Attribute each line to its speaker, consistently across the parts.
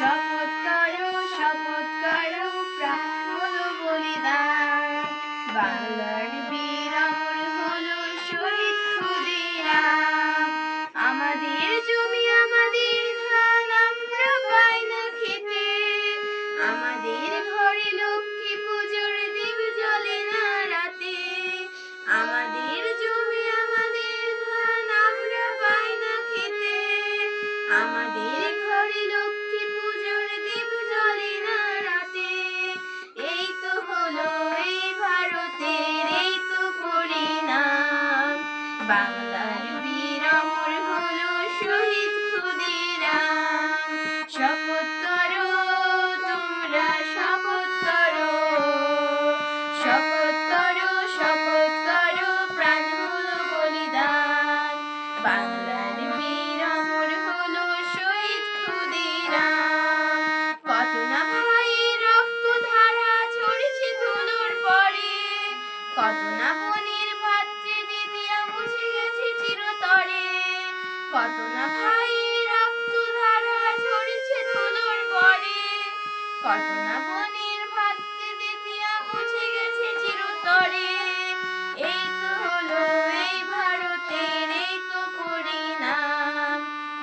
Speaker 1: শপথ করো শপথ করো প্রাণ বলিদান। বাংলার বীর অমর শহীদ আমাদের জমি, আমাদের ধান, আমরা পাই না খেতে। আমাদের ঘরে লক্ষ্মী পুজোর দীপ জ্বলে না রাতে। আমাদের জমি, আমাদের ধান, আমরা পাই না খেতে। আমাদের বাংলার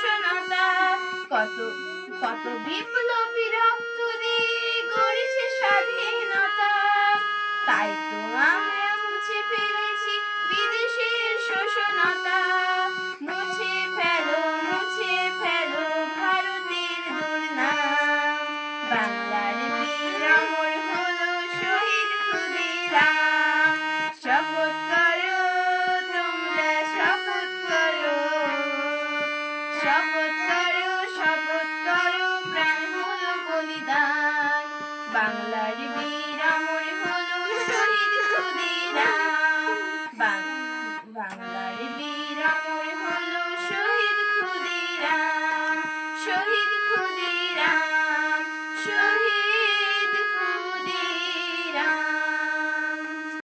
Speaker 1: বিদেশের কত কত বিপ্লবী শপথ করো শপথ করো প্রাণ বাংলার বীর